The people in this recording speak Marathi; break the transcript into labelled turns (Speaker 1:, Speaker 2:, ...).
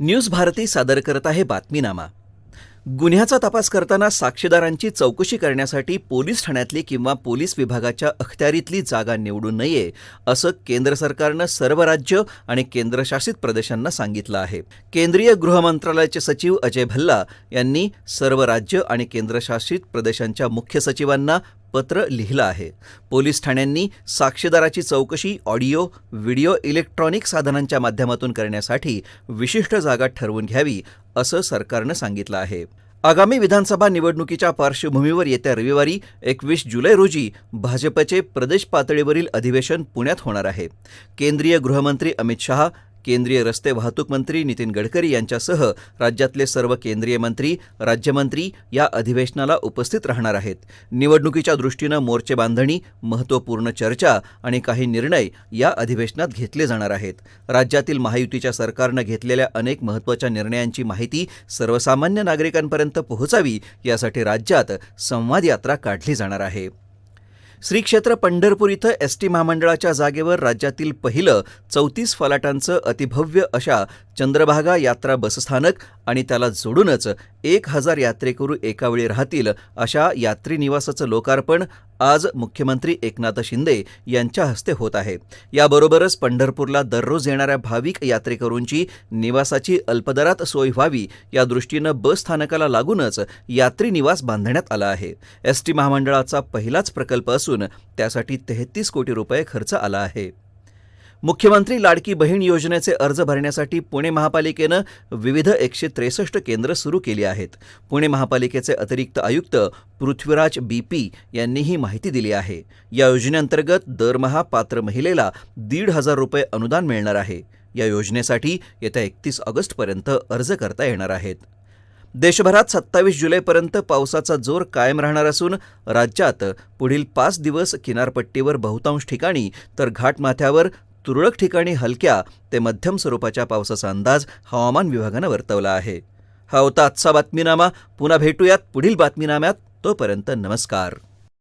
Speaker 1: न्यूज भारती सादर करत आहे बातमीनामा. गुन्ह्याचा तपास करताना साक्षीदारांची चौकशी करण्यासाठी पोलीस ठाण्यातली किंवा पोलीस विभागाच्या अखत्यारीतली जागा निवडू नये असं केंद्र सरकारनं सर्व राज्य आणि केंद्रशासित प्रदेशांना सांगितलं आहे. केंद्रीय गृहमंत्रालयाचे सचिव अजय भल्ला यांनी सर्व राज्य आणि केंद्रशासित प्रदेशांच्या मुख्य सचिवांना पत्र लिहिलं आहे. पोलीस ठाण्यांनी साक्षीदाराची चौकशी ऑडिओ व्हिडिओ इलेक्ट्रॉनिक साधनांच्या माध्यमातून करण्यासाठी विशिष्ट जागा ठरवून घ्यावी असं सरकारनं सांगितलं आहे. आगामी विधानसभा निवडणुकीच्या पार्श्वभूमीवर येत्या रविवारी एकवीस जुलै रोजी भाजपचे प्रदेश पातळीवरील अधिवेशन पुण्यात होणार आहे. केंद्रीय गृहमंत्री अमित शहा केंद्रीय रस्ते वाहतूक मंत्री नितीन गडकरी यांच्यासह राज्यातले सर्व केंद्रीय मंत्री राज्यमंत्री या अधिवेशनाला उपस्थित राहणार आहेत. निवडणुकीच्या दृष्टीनं मोर्चे बांधणी महत्त्वपूर्ण चर्चा आणि काही निर्णय या अधिवेशनात घेतले जाणार आहेत. राज्यातील महायुतीच्या सरकारनं घेतलेल्या अनेक महत्त्वाच्या निर्णयांची माहिती सर्वसामान्य नागरिकांपर्यंत पोहोचावी यासाठी राज्यात संवाद यात्रा काढली जाणार आहे. श्री क्षेत्र पंढरपूर इथं एस टी महामंडळाच्या जागेवर राज्यातील पहिलं चौतीस फलाटांचं अतिभव्य अशा चंद्रभागा यात्रा बसस्थानक आणि त्याला जोडूनच एक हजार यात्रेकरू एकावेळी राहतील अशा यात्री निवासाचं लोकार्पण आज मुख्यमंत्री एकनाथ शिंदे यांच्या हस्ते होत आहे. याबरोबरच पंढरपूरला दररोज येणाऱ्या भाविक यात्रेकरूंची निवासाची अल्पदरात सोय व्हावी या दृष्टीनं बस स्थानकाला लागूनच यात्री निवास बांधण्यात आला आहे. एस टी महामंडळाचा पहिलाच प्रकल्प असून त्यासाठी तेहतीस कोटी रुपये खर्च आला आहे. मुख्यमंत्री लाडकी बहीण योजनेचे अर्ज भरण्यासाठी पुणे महापालिकेनं विविध एकशे त्रेसष्ट केंद्र सुरू केली आहेत. पुणे महापालिकेचे अतिरिक्त आयुक्त पृथ्वीराज बी पी यांनी ही माहिती दिली आहे. या योजनेअंतर्गत दरमहा पात्र महिलेला दीड हजार रुपये अनुदान मिळणार आहे. या योजनेसाठी येत्या एकतीस ऑगस्टपर्यंत अर्ज करता येणार आहेत. देशभरात सत्तावीस जुलैपर्यंत पावसाचा जोर कायम राहणार असून राज्यात पुढील पाच दिवस किनारपट्टीवर बहुतांश ठिकाणी तर घाटमाथ्यावर तुरळक ठिकाणी हलक्या ते मध्यम स्वरूपाच्या पावसाचा अंदाज हवामान विभागानं वर्तवला आहे. हा होता आजचा बातमीनामा. पुन्हा भेटूयात पुढील बातमीनाम्यात. तोपर्यंत नमस्कार.